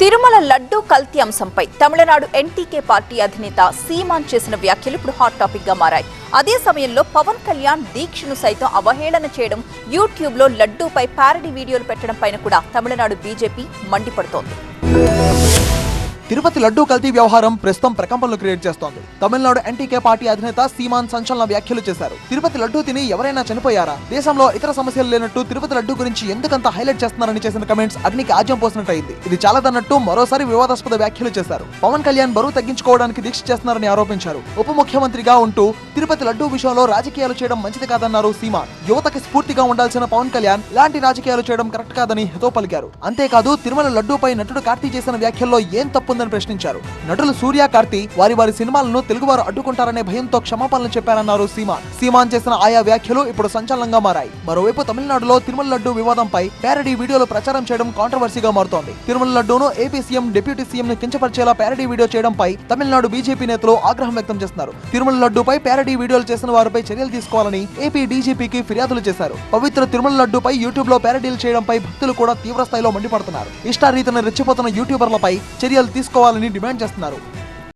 తిరుమల లడ్డూ కల్తీ అంశంపై తమిళనాడు ఎన్టీకే పార్టీ అధినేత సీమాన్ చేసిన వ్యాఖ్యలు ఇప్పుడు హాట్ టాపిక్గా మారాయి. అదే సమయంలో పవన్ కళ్యాణ్ దీక్షను సైతం అవహేళన చేయడం యూట్యూబ్లో లడ్డూపై ప్యారడీ వీడియోలు పెట్టడం పైన కూడా తమిళనాడు బీజేపీ మండిపడుతోంది. తిరుపతి లడ్డూ కల్తీ వ్యవహారం ప్రస్తుతం ప్రకంపనలు క్రియేట్ చేస్తోంది. తమిళనాడు ఎన్టీకే పార్టీ అధినేత సీమాన్ సంచలన వ్యాఖ్యలు చేశారు. తిరుపతి లడ్డూ తిని ఎవరైనా చనిపోయారా? దేశంలో ఇతర సమస్యలు లేనట్టు తిరుపతి లడ్డూ గురించి ఎందుకంత హైలైట్ చేస్తున్నారని చేసిన కమెంట్స్ అగ్నికి ఆజ్యం పోసినట్టయింది. ఇది చాలదన్నట్టు మరోసారి వివాదాస్పద వ్యాఖ్యలు చేశారు. పవన్ కళ్యాణ్ బరువు తగ్గించుకోవడానికి దీక్ష చేస్తున్నారని ఆరోపించారు. ఉప ముఖ్యమంత్రిగా ఉంటూ తిరుపతి లడ్డూ విషయంలో రాజకీయాలు చేయడం మంచిది కాదన్నారు సీమాన్. యువతకి స్ఫూర్తిగా ఉండాల్సిన పవన్ కళ్యాణ్ ఇలాంటి రాజకీయాలు చేయడం కరెక్ట్ కాదని హితో పలికారు. అంతేకాదు తిరుమల లడ్డూపై నటుడు కార్తీ చేసిన వ్యాఖ్యల్లో ఏం ఉందని ప్రశ్నించారు. నటులు సూర్య కార్తి వారి వారి సినిమాలను తెలుగువారు అడ్డుకుంటారనే భయంతో క్షమాపణలు చెప్పారన్నారు సీమాన్. సీమాన్ చేసిన ఆయా వ్యాఖ్యలు ఇప్పుడు సంచలనంగా మారాయి. మరోవైపు తమిళనాడులో తిరుమల లడ్డు వివాదంపై ప్యారడీ వీడియోలు ప్రచారం చేయడం కాంట్రవర్సీగా మారుతోంది. తిరుమల లడ్డూను ఏపీ సీఎం డిప్యూటీ సీఎం ను కించపరిచేలా ప్యారడీ వీడియో చేయడంపై తమిళనాడు బీజేపీ నేతలు ఆగ్రహం వ్యక్తం చేస్తున్నారు. తిరుమల లడ్డూపై ప్యారడీ వీడియోలు చేసిన వారిపై చర్యలు తీసుకోవాలని ఏపీ డీజీపీకి ఫిర్యాదులు చేశారు. పవిత్ర తిరుమల లడ్డూపై యూట్యూబ్లో ప్యారడీలు చేయడంపై భక్తులు కూడా తీవ్ర స్థాయిలో మండిపడుతున్నారు. ఇష్టారీతను రెచ్చిపోతున్న యూట్యూబర్లపై చర్యలు తీసుకోవాలని డిమాండ్ చేస్తున్నారు.